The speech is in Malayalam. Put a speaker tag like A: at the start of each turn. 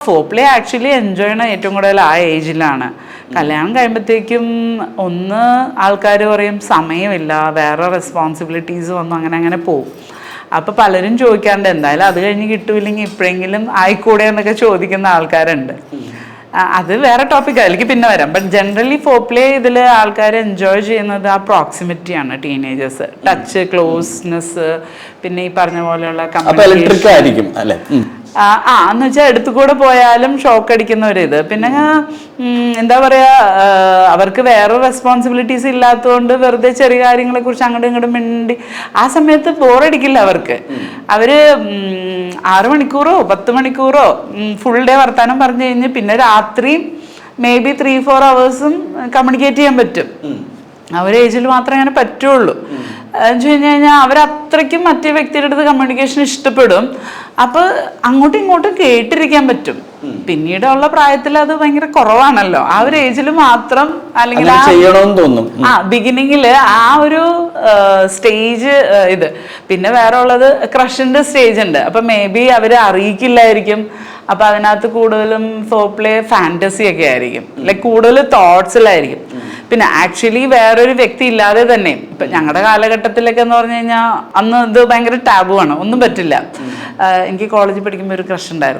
A: ഫോപ്ലേ ആക്ച്വലി എൻജോയ് ചെയ്യണ ഏറ്റവും കൂടുതൽ ആ ഏജിലാണ് കല്യാണം കഴിയുമ്പോഴത്തേക്കും ഒന്ന് ആൾക്കാർ പറയും സമയമില്ല വേറെ റെസ്പോൺസിബിലിറ്റീസ് വന്നു അങ്ങനെ അങ്ങനെ പോകും അപ്പോൾ പലരും ചോദിക്കാറുണ്ട് എന്തായാലും അത് കഴിഞ്ഞ് കിട്ടൂല്ലെങ്കിൽ ഇപ്പോഴെങ്കിലും ആയിക്കൂടെ? എന്നൊക്കെ ചോദിക്കുന്ന ആൾക്കാരുണ്ട്. അത് വേറെ ടോപ്പിക്കാണ് അതിലേക്ക് പിന്നെ വരാം. ബട്ട് ജനറലി ഫോപ്ലേ ഇതിൽ ആൾക്കാർ എൻജോയ് ചെയ്യുന്നത് ആ പ്രോക്സിമിറ്റിയാണ് ടീനേജേഴ്സ് ടച്ച് ക്ലോസ്നെസ് പിന്നെ ഈ പറഞ്ഞ പോലെയുള്ള
B: അപ്പൊ
A: ആ എന്ന് വെച്ചാൽ എടുത്തുകൂടെ പോയാലും ഷോക്ക് അടിക്കുന്ന ഒരു ഇത്. പിന്നെ എന്താ പറയാ അവർക്ക് വേറെ റെസ്പോൺസിബിലിറ്റീസ് ഇല്ലാത്തതുകൊണ്ട് വെറുതെ ചെറിയ കാര്യങ്ങളെ കുറിച്ച് അങ്ങോട്ടും ഇങ്ങോട്ടും മിണ്ടി ആ സമയത്ത് ബോറടിക്കില്ല അവർക്ക്. അവർ ആറ് മണിക്കൂറോ പത്ത് മണിക്കൂറോ ഫുൾ ഡേ വർത്താനം പറഞ്ഞു കഴിഞ്ഞ് പിന്നെ രാത്രിയും മേ ബി ത്രീ ഫോർ അവേഴ്സും കമ്മ്യൂണിക്കേറ്റ് ചെയ്യാൻ പറ്റും. ആ ഒരു ഏജിൽ മാത്രമേ അങ്ങനെ പറ്റുള്ളൂ. എന്ന് വെച്ച് കഴിഞ്ഞ് കഴിഞ്ഞാൽ അവരത്രയ്ക്കും മറ്റേ വ്യക്തിയുടെ അടുത്ത് കമ്മ്യൂണിക്കേഷൻ ഇഷ്ടപ്പെടും. അപ്പോൾ അങ്ങോട്ടും ഇങ്ങോട്ടും കേട്ടിരിക്കാൻ പറ്റും. പിന്നീടുള്ള പ്രായത്തിൽ അത് ഭയങ്കര കുറവാണല്ലോ. ആ ഒരു ഏജിൽ മാത്രം അല്ലെങ്കിൽ
B: തോന്നും.
A: ആ ബിഗിനിങ്ങിൽ ആ ഒരു സ്റ്റേജ് ഇത്. പിന്നെ വേറെ ഉള്ളത് ക്രഷിന്റെ സ്റ്റേജ് ഉണ്ട്. അപ്പൊ മേ ബി അവർ അറിയിക്കില്ലായിരിക്കും. അപ്പൊ അതിനകത്ത് കൂടുതലും ഫോപ്ലേ ഫാന്റസി ഒക്കെ ആയിരിക്കും. ലൈക്ക് കൂടുതൽ തോട്ട്സിലായിരിക്കും പിന്നെ ആക്ച്വലി വേറൊരു വ്യക്തി ഇല്ലാതെ തന്നെ. ഇപ്പൊ ഞങ്ങളുടെ കാലഘട്ടത്തിലൊക്കെ എന്ന് പറഞ്ഞു കഴിഞ്ഞാൽ അന്ന് ഇത് ഭയങ്കര ടാബു ആണ് ഒന്നും പറ്റില്ല. എനിക്ക് കോളേജിൽ പഠിക്കുമ്പോൾ ഒരു ക്രഷ് ഉണ്ടായിരുന്നു.